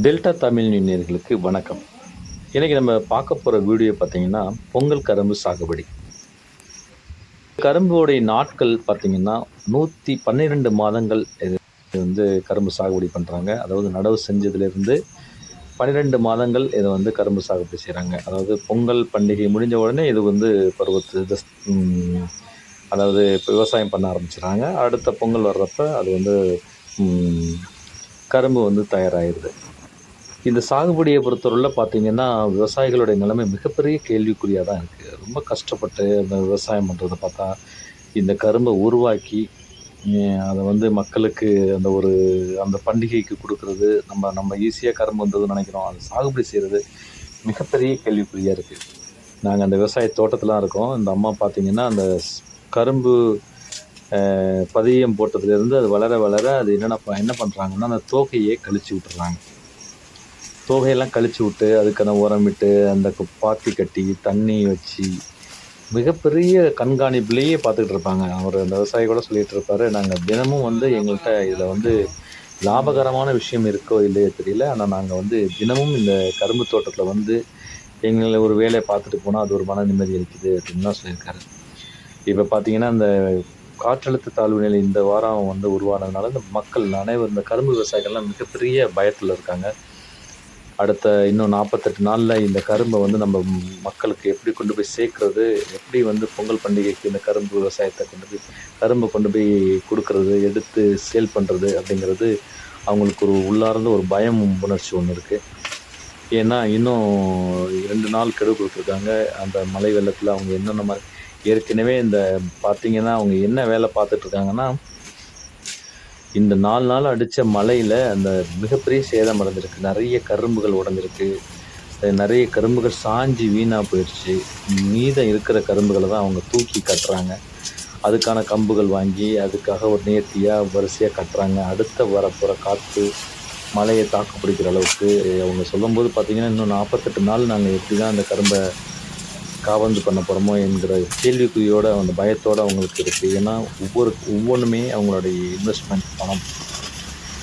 Delta Tamil நேயர்களுக்கு வணக்கம். இன்றைக்கி நம்ம பார்க்க போகிற வீடியோ பார்த்தீங்கன்னா பொங்கல் கரும்பு சாகுபடி. கரும்புடைய நாட்கள் பார்த்தீங்கன்னா நூற்றி பன்னிரெண்டு மாதங்கள் இது வந்து கரும்பு சாகுபடி பண்ணுறாங்க அதாவது நடவு செஞ்சதுலேருந்து பன்னிரெண்டு மாதங்கள் இதை வந்து கரும்பு சாகுபடி செய்கிறாங்க அதாவது பொங்கல் பண்டிகை முடிஞ்ச உடனே இது வந்து பருவத்து அதாவது இப்போ விவசாயம் பண்ண ஆரம்பிச்சிடுறாங்க. அடுத்த பொங்கல் வர்றப்ப அது வந்து கரும்பு வந்து தயாராகிடுது இந்த சாகுபடியை பொறுத்தவரையில் பார்த்தீங்கன்னா விவசாயிகளுடைய நிலைமை மிகப்பெரிய கேள்விக்குறியாக தான் இருக்குது ரொம்ப கஷ்டப்பட்டு அந்த விவசாயம் பண்ணுறதை பார்த்தா இந்த கரும்பை உருவாக்கி அதை வந்து மக்களுக்கு அந்த ஒரு அந்த பண்டிகைக்கு கொடுக்கறது நம்ம நம்ம ஈஸியாக கரும்பு வந்ததுன்னு நினைக்கிறோம். அதை சாகுபடி செய்கிறது மிகப்பெரிய கேள்விக்குறியாக இருக்குது நாங்கள் அந்த விவசாய தோட்டத்தில் இருக்கோம். இந்த அம்மா பார்த்திங்கன்னா அந்த ஸ்- கரும்பு பதியம் போட்டதுலேருந்து அது வளர வளர அது என்னென்ன ப- என்ன பண்ணுறாங்கன்னா அந்த தோகையே கழிச்சு விட்டுறாங்க. தோகையெல்லாம் கழிச்சு விட்டு அதுக்கான உரமிட்டு அந்த கு- பாத்தி கட்டி தண்ணி வச்சு மிகப்பெரிய கண்காணிப்புலேயே பார்த்துக்கிட்டு இருப்பாங்க. அவர் அந்த விவசாயி கூட சொல்லிட்டு இருப்பாரு நாங்கள் தினமும் வந்து எங்கள்கிட்ட இதில் வந்து லாபகரமான விஷயம் இருக்கோ இல்லையோ தெரியல. ஆனால் நாங்கள் வந்து தினமும் இந்த கரும்பு தோட்டத்தில் வந்து எங்களை ஒரு வேலையை பார்த்துட்டு போனால் அது ஒரு மன நிம்மதி இருக்குது அப்படின்னு தான் சொல்லியிருக்காரு. இப்போ பார்த்தீங்கன்னா இந்த காற்றழுத்த தாழ்வு நிலை இந்த வாரம் வந்து உருவானதுனால இந்த மக்கள் அனைவரும் இந்த கரும்பு விவசாயிகள்லாம் மிகப்பெரிய பயத்தில் இருக்காங்க. அடுத்த இன்னும் நாற்பத்தெட்டு நாளில் இந்த கரும்பை வந்து நம்ம மக்களுக்கு எப்படி கொண்டு போய் சேர்க்குறது எப்படி வந்து பொங்கல் பண்டிகைக்கு இந்த கரும்பு விவசாயத்தை கொண்டு போய் கரும்பை கொண்டு போய் கொடுக்கறது எடுத்து சேல் பண்ணுறது அப்படிங்கிறது அவங்களுக்கு ஒரு உள்ளார்ந்த ஒரு பயம் உணர்ச்சி ஒன்று இருக்குது ஏன்னா இன்னும் ரெண்டு நாள் கெடு கொடுத்துருக்காங்க. அந்த மழை வெள்ளத்தில் அவங்க என்னென்ன மாதிரி ஏற்கனவே இந்த பார்த்திங்கன்னா அவங்க என்ன வேலை பார்த்துட்ருக்காங்கன்னா இந்த நாலு நாள் அடித்த மழையில் அந்த மிகப்பெரிய சேதம் அடைஞ்சிருக்கு. நிறைய கரும்புகள் உடஞ்சிருக்கு. நிறைய கரும்புகள் சாஞ்சி வீணாக போயிடுச்சு மீதம் இருக்கிற கரும்புகளை தான் அவங்க தூக்கி கட்டுறாங்க. அதுக்கான கம்புகள் வாங்கி அதுக்காக ஒரு நேர்த்தியாக வரிசையாக கட்டுறாங்க. அடுத்த வரப்போகிற காற்று மழையை தாக்கு பிடிக்கிற அளவுக்கு அவங்க சொல்லும்போது பார்த்திங்கன்னா இன்னும் நாற்பத்தெட்டு நாள் நாங்கள் எப்படி தான் அந்த கரும்பை காபந்து பண்ண போகிறோமோ என்கிற கேள்விக்குறியோட அந்த பயத்தோடு அவங்களுக்கு இருக்குது ஏன்னா ஒவ்வொரு ஒவ்வொன்றுமே அவங்களுடைய இன்வெஸ்ட்மெண்ட் பணம்.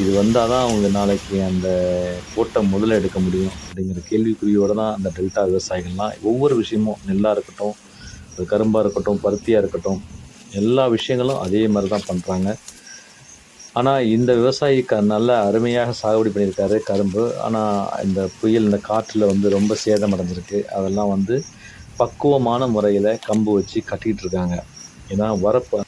இது வந்தால் தான் அவங்க நாளைக்கு அந்த கூட்டம் முதல்ல எடுக்க முடியும் அப்படிங்கிற கேள்விக்குறியோடு தான் அந்த டெல்டா விவசாயிகள்லாம் ஒவ்வொரு விஷயமும் நெல்லாக இருக்கட்டும் அது கரும்பாக இருக்கட்டும் பருத்தியாக இருக்கட்டும் எல்லா விஷயங்களும் அதே மாதிரி தான் பண்ணுறாங்க ஆனால் இந்த விவசாயி க நல்ல அருமையாக சாகுபடி பண்ணியிருக்காரு கரும்பு. ஆனால் இந்த புயல் இந்த காற்றில் வந்து ரொம்ப சேதம் அடைஞ்சிருக்கு அதெல்லாம் வந்து பக்குவமான முறையில் கம்பு வச்சு கட்டிகிட்டு இருக்காங்க. ஏன்னா வரப்பு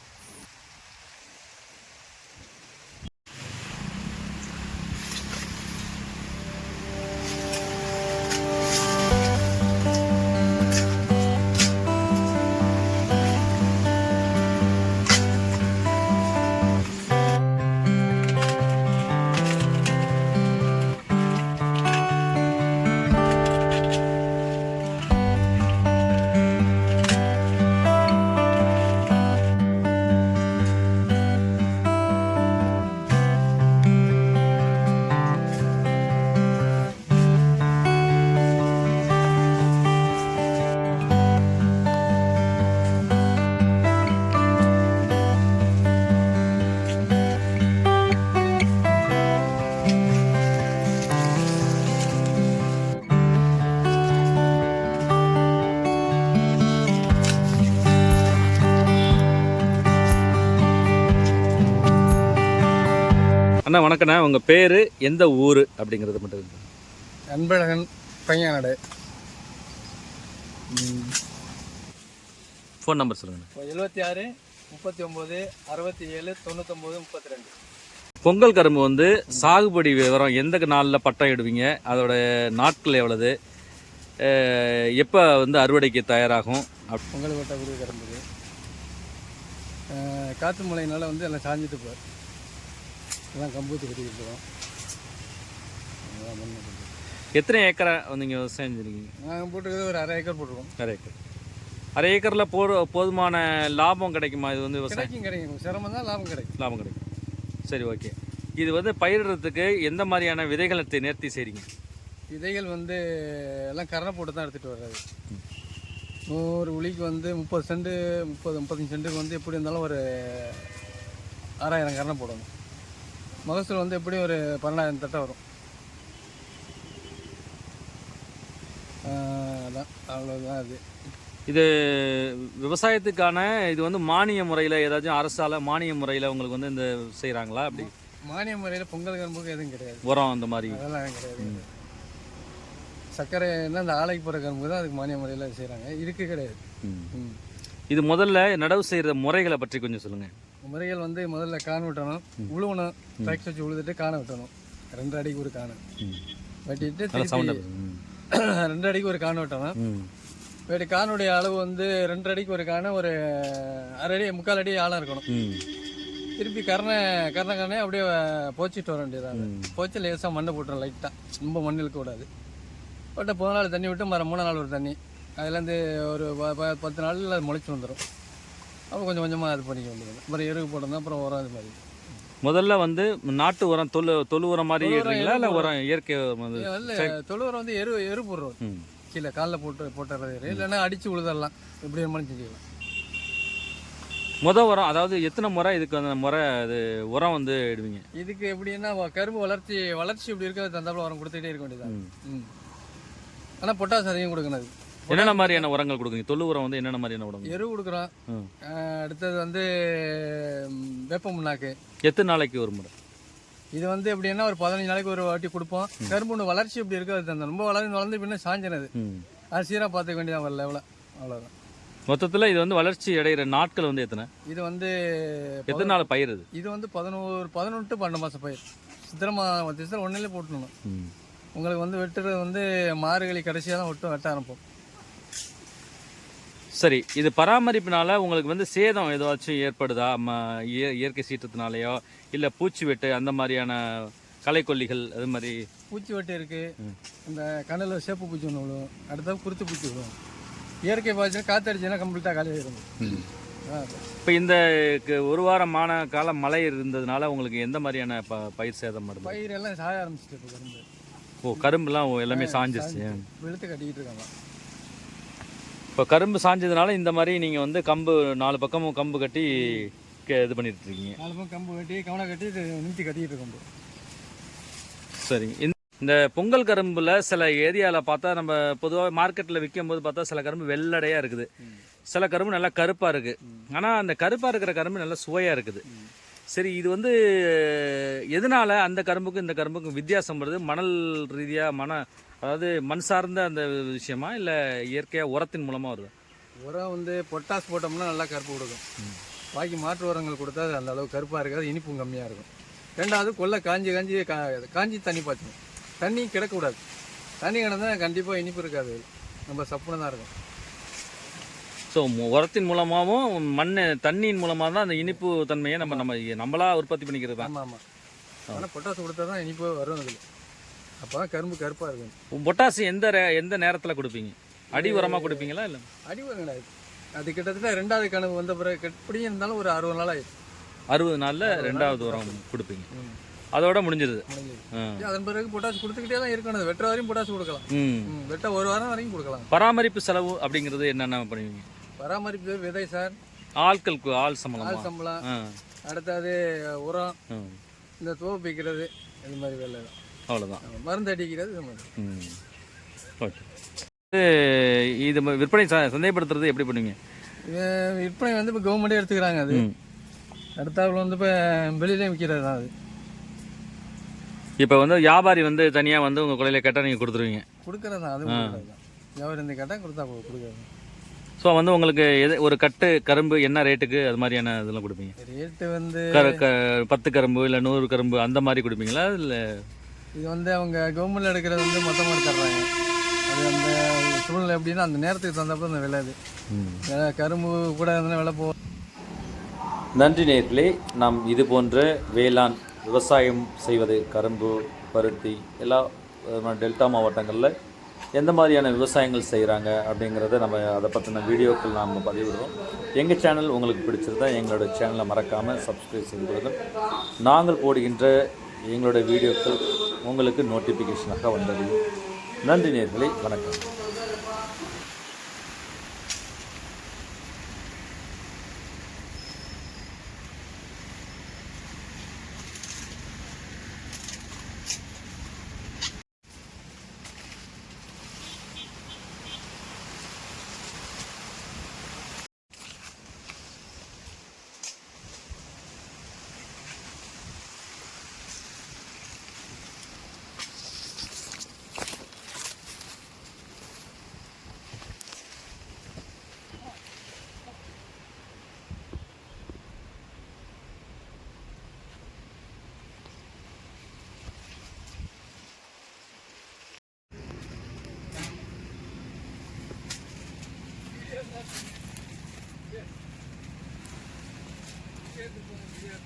அண்ணா வணக்கண்ணா உங்கள் பேர் எந்த ஊர் அப்படிங்கிறது மட்டும். அன்பழகன் பையனாடு. ஃபோன் நம்பர் சொல்லுங்கண்ணா. எழுபத்தி ஆறு முப்பத்தி ஒம்பது அறுபத்தி ஏழு தொண்ணூத்தொம்பது முப்பத்தி ரெண்டு பொங்கல் கரும்பு வந்து சாகுபடி விவரம் எந்த நாளில் பட்டம் இடுவீங்க? அதோட நாட்கள் எவ்வளவு? எப்போ வந்து அறுவடைக்கு தயாராகும்? பொங்கல் குருவி கிடந்தது காற்று மழையினால வந்து எல்லாம் சாஞ்சிட்டு போய் எல்லாம் கம்பூத்து கட்டிக்கிட்டு இருக்கோம் எத்தனை ஏக்கரை நீங்கள் விவசாயம் செஞ்சுருக்கீங்க நாங்கள் போட்டுக்கிறது ஒரு அரை ஏக்கர் போட்டிருக்கோம். அரை ஏக்கர். அரை ஏக்கரில் போ போதுமான லாபம் கிடைக்குமா இது வந்து விவசாயம்? கிடைக்கும் கிடைக்கும். சிரமம் தான் லாபம் கிடைக்கும். லாபம் கிடைக்கும். சரி ஓகே. இது வந்து பயிரிடுறதுக்கு எந்த மாதிரியான விதைகளை நேர்த்தி செய்கிறீங்க விதைகள் வந்து எல்லாம் கரணை போட்டு தான் எடுத்துகிட்டு வர்றது. நூறு உளிக்கு வந்து முப்பது சென்ட் முப்பது முப்பத்தஞ்சு சென்ட்டுக்கு வந்து எப்படி இருந்தாலும் ஒரு ஆறாயிரம் கரணை போடணும். மகசூல் வந்து எப்படியும் ஒரு பன்னெண்டாயிரம் தட்டை வரும். அதான் அவ்வளோதான் அது. இது விவசாயத்துக்கான இது வந்து மானிய முறையில் ஏதாச்சும் அரசால மானிய முறையில் உங்களுக்கு வந்து இந்த செய்கிறாங்களா அப்படி. மானிய முறையில் பொங்கல் கரும்புக்கு எதுவும் கிடையாது. உரம் அந்த மாதிரி. அதெல்லாம் கிடையாது. சர்க்கரை என்ன இந்த ஆலைக்கு போகிற கரும்பு தான் அதுக்கு மானிய முறையில் செய்கிறாங்க இதுக்கு கிடையாது. இது முதல்ல நடவு செய்கிற முறைகளை பற்றி கொஞ்சம் சொல்லுங்கள் முறைகள் வந்து முதல்ல காண விட்டணும் உழுவணும் ட்ராக்ஸ் வச்சு உழுதுட்டு காண விட்டணும். ரெண்டு அடிக்கு ஒரு காணை வெட்டிட்டு ரெண்டு அடிக்கு ஒரு காணை வெட்டணும். ம். வேடி கானுடைய அளவு வந்து ரெண்டு அடிக்கு ஒரு காணை ஒரு அரை அடி முக்கால் அடி ஆழம் இருக்கணும். திருப்பி கரணை கரணை கரணை அப்படியே போச்சிட்டு வர வேண்டியதாக. போச்சு லேசாக மண்ணை போட்டுரும் லைட்டாக ரொம்ப மண் இழுக்க கூடாது. போட்ட போன நாள் தண்ணி விட்டு மறு மூணு நாள் ஒரு தண்ணி. அதுலேருந்து ஒரு பத்து நாளில் முளைச்சி வந்துடும் அப்புறம் கொஞ்சம் கொஞ்சமாக இது பண்ணிக்க வேண்டியது அப்புறம் எருவு போடணும் அப்புறம் உரம் இது மாதிரி. முதல்ல வந்து நாட்டு உரம் தொழு தொழு உரம் மாதிரி இடுறீங்களா இல்லை உரம் இயற்கை வந்து தொழு உரம் வந்து எரு எரு போடுறோம். கீழே காலில் போட்டு போட்டுறது இல்லைன்னா அடித்து உழுதரலாம். எப்படி வேணுமாலும் செஞ்சுக்கலாம். முத உரம் அதாவது எத்தனை முறை இதுக்கு அந்த முறை அது உரம் வந்து இடுவீங்க? இதுக்கு எப்படின்னா கரும்பு வளர்ச்சி வளர்ச்சி இப்படி இருக்கிறது தந்தாப்புல உரம் கொடுத்துட்டே இருக்க வேண்டியதான் ஆனால் பொட்டாஸ் அதிகம் கொடுக்கணும் அது. என்னென்ன மாதிரியான உரங்கள் கொடுக்குறீங்க? தொழு உரம் வந்து என்னென்ன மாதிரியான உரம்? எரு கொடுக்குறோம். அடுத்தது வந்து வேப்ப முன்னாக்கு. எத்தனை நாளைக்கு ஒரு முறை? இது வந்து எப்படின்னா ஒரு பதினஞ்சு நாளைக்கு ஒரு வாட்டி கொடுப்போம். கரும்பு வளர்ச்சி இப்படி இருக்கிறது தந்தோம் ரொம்ப வளர்ந்து வளர்ந்து பின்ன சாஞ்சினது அது சீராக பார்த்துக்க வேண்டியதான் வரல எவ்வளோ அவ்வளோதான் மொத்தத்தில் இது வந்து வளர்ச்சி அடைகிற நாட்கள் வந்து எத்தனை? இது வந்து எத்தனை நாள் பயிர் இது? இது வந்து பதினோரு பதினொன்று பன்னெண்டு மாதம் பயிர். சித்திரமா திசை ஒன்றிலே போட்டுணும் உங்களுக்கு வந்து வெட்டுறது வந்து மார்கழி கடைசியாக தான் வெட்டும் வெட்ட ஆரம்பிப்போம். சரி இது பராமரிப்பினால உங்களுக்கு வந்து சேதம் ஏதாச்சும் ஏற்படுதா? ம இய- இயற்கை சீற்றத்தினாலேயோ இல்லை பூச்சி வெட்டு அந்த மாதிரியான களைக்கொல்லிகள் அது மாதிரி? பூச்சி வெட்டு இருக்கு. இந்த கண்ணில் சேப்பு பூச்சி ஒன்று விழுவும் அடுத்தது குருத்து பூச்சி விழுவும் இயற்கை பாய்ச்சல் காத்தடிச்சுன்னா கம்ப்ளீட்டாக காலி ஆயிடும். அதான் அது. இப்போ இந்த ஒரு வாரமான காலம் மழை இருந்ததுனால உங்களுக்கு எந்த மாதிரியான ப பயிர் சேதம் வருது? பயிர் எல்லாம் சாய ஆரம்பிச்சிட்டு இப்போ கரும்பு. ஓ கரும்புலாம் வெள்ளமே சாஞ்சிருச்சு. வெளுத்து கட்டிக்கிட்டு இருக்காங்க. இப்போ கரும்பு சாஞ்சதுனால இந்த மாதிரி நீங்கள் வந்து கம்பு நாலு பக்கமும் கம்பு கட்டி இது பண்ணிட்டு இருக்கீங்க நாலு பக்கம் கம்பு கட்டி கவனை கட்டி கட்டிக்கிட்டு இருக்கோம் இப்போ. சரி. இந்த இந்த பொங்கல் கரும்புல சில ஏரியாவில் பார்த்தா நம்ம பொதுவாக மார்க்கெட்டில் விற்கும் போது பார்த்தா சில கரும்பு வெள்ளடையாக இருக்குது. சில கரும்பு நல்லா கருப்பாக இருக்குது ஆனால் அந்த கருப்பாக இருக்கிற கரும்பு நல்லா சுவையாக இருக்குது. சரி இது வந்து எதனால அந்த கரும்புக்கும் இந்த கரும்புக்கும் வித்தியாசம் வருது? மணல் ரீதியாக மன அதாவது மண் சார்ந்த அந்த விஷயமா இல்லை இயற்கையாக உரத்தின் மூலமாக வருது? உரம் வந்து பொட்டாஸ் போட்டோம்னா நல்லா கருப்பு கொடுக்கும். பாக்கி மாற்று உரங்கள் கொடுத்தா அந்த அளவு கருப்பாக இருக்காது இனிப்பும் கம்மியாக இருக்கும். ரெண்டாவது கொல்லை காஞ்சி காஞ்சி கா காஞ்சி தண்ணி பாய்ச்சணும். தண்ணி கிடக்கக்கூடாது. தண்ணி கிடந்தா கண்டிப்பாக இனிப்பு இருக்காது. நம்ம சப்புன்னு தான் இருக்கும் ஸோ உரத்தின் மூலமாகவும் மண் தண்ணியின் மூலமாக தான் அந்த இனிப்பு தன்மையை நம்ம நம்ம நம்மளா உற்பத்தி பண்ணிக்கிறது தான் ஆமாம் ஆமாம் ஆனால் பொட்டாஸ் கொடுத்தா தான் இனிப்பு வரும் அதில் அப்போ தான் கரும்பு கருப்பாக இருக்கும். பொட்டாசி எந்த எந்த நேரத்தில் கொடுப்பீங்க? அடி உரமாக கொடுப்பீங்களா இல்லை? அடி உரம் கிடையாது அது கிட்டத்தட்ட ரெண்டாவது கனவு வந்த பிறகு எப்படியும் இருந்தாலும் ஒரு அறுபது நாள் ஆயிடுச்சு. அறுபது நாளில் ரெண்டாவது உரம் கொடுப்பீங்க. அதோட முடிஞ்சிருது. அதன் பிறகு பொட்டாஸ் கொடுத்துக்கிட்டே தான் இருக்கணும். வெட்டுற வரையும் பொட்டாஸ் கொடுக்கலாம். வெட்ட ஒரு வாரம் வரைக்கும் கொடுக்கலாம். பராமரிப்பு செலவு அப்படிங்கிறது என்னென்ன பண்ணுவீங்க? பராமரிப்பு விதை சார் ஆட்களுக்கு ஆள் ஆள் சம்பளமா? சம்பளம். ஆ. அடுத்தது உரம். இந்த தோப்பு வைக்கிறது இது மாதிரி வேலை தான் அவ்வளோதான் மருந்து அடிக்கிறது ஓகே. இது விற்பனை சந்தைப்படுத்துறது எப்படி பண்ணுவீங்க? விற்பனை வந்து இப்போ கவர்மெண்ட்டே எடுத்துக்கிறாங்க அது. அடுத்தாப்புல வந்து இப்போ வெளியிலே விற்கிறது தான் அது. இப்போ வந்து வியாபாரி வந்து தனியாக வந்து உங்கள் கொலையில் கேட்டால் நீங்கள் கொடுத்துருவீங்க. கொடுக்கறது தான் அது வியாபாரம் இந்த கேட்டால் கொடுத்தா கொடுக்கறது ஸோ வந்து உங்களுக்கு எது ஒரு கட்டு கரும்பு என்ன ரேட்டுக்கு அது மாதிரியான இதெல்லாம் கொடுப்பீங்க? ரேட்டு வந்து பத்து கரும்பு இல்லை நூறு கரும்பு அந்த மாதிரி கொடுப்பீங்களா இல்லை இது வந்து அவங்க கவர்மெண்ட்ல எடுக்கிறது வந்து மொத்தமாக தர்றாங்க. அது அந்த சூழ்நிலை எப்படின்னா அந்த நேரத்துக்கு தகுந்தப்ப அந்த விலை அது. கரும்பு கூட இருந்தால் விலை போ நன்றி நேர்களே நாம் இது போன்ற வேளாண் விவசாயம் செய்வது கரும்பு பருத்தி எல்லா டெல்டா மாவட்டங்களில் எந்த மாதிரியான விவசாயங்கள் செய்கிறாங்க அப்படிங்கிறத நம்ம அதை பற்றின வீடியோக்கள் நாம் பதிவிடுறோம். எங்கள் சேனல் உங்களுக்கு பிடிச்சிருந்தா எங்களோட சேனலை மறக்காமல் சப்ஸ்கிரைப் செய்து கொள்ளுங்கள். நாங்கள் போடுகின்ற எங்களோட வீடியோக்கள் உங்களுக்கு நோட்டிஃபிகேஷனாக வந்தது. நன்றி நேர்களை வணக்கம். சேர்த்து போக முடியாது